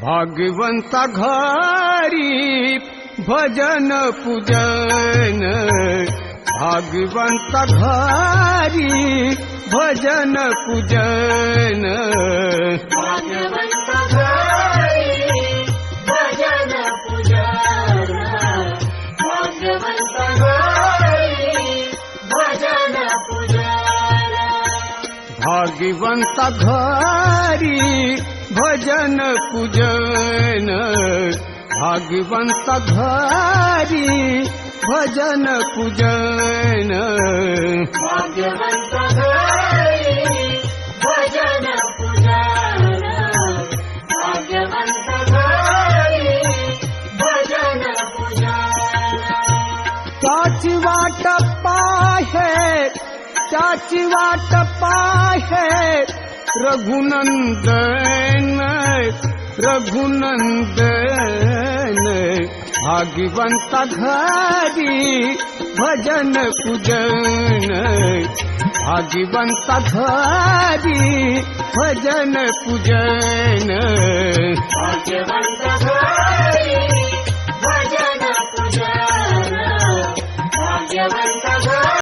भागवंता घरी भजन पूजन। भागवंता घरी भजन पूजन। भाग्यवंता घरी भजन पूजन। भाग्यवंता घरी भजन पूजन। भाग्यवंत घरी भजन पूजन। भाग्यवंत घरी भजन पूजन। त्याची वाट पाहे त्याची वाट पाहे रघुनंदन रघुनंदन भाग्यवंत घरी भजन पूजन भाग्यवंत घरी भजन पूजन भजन पूजन भाग्यवंत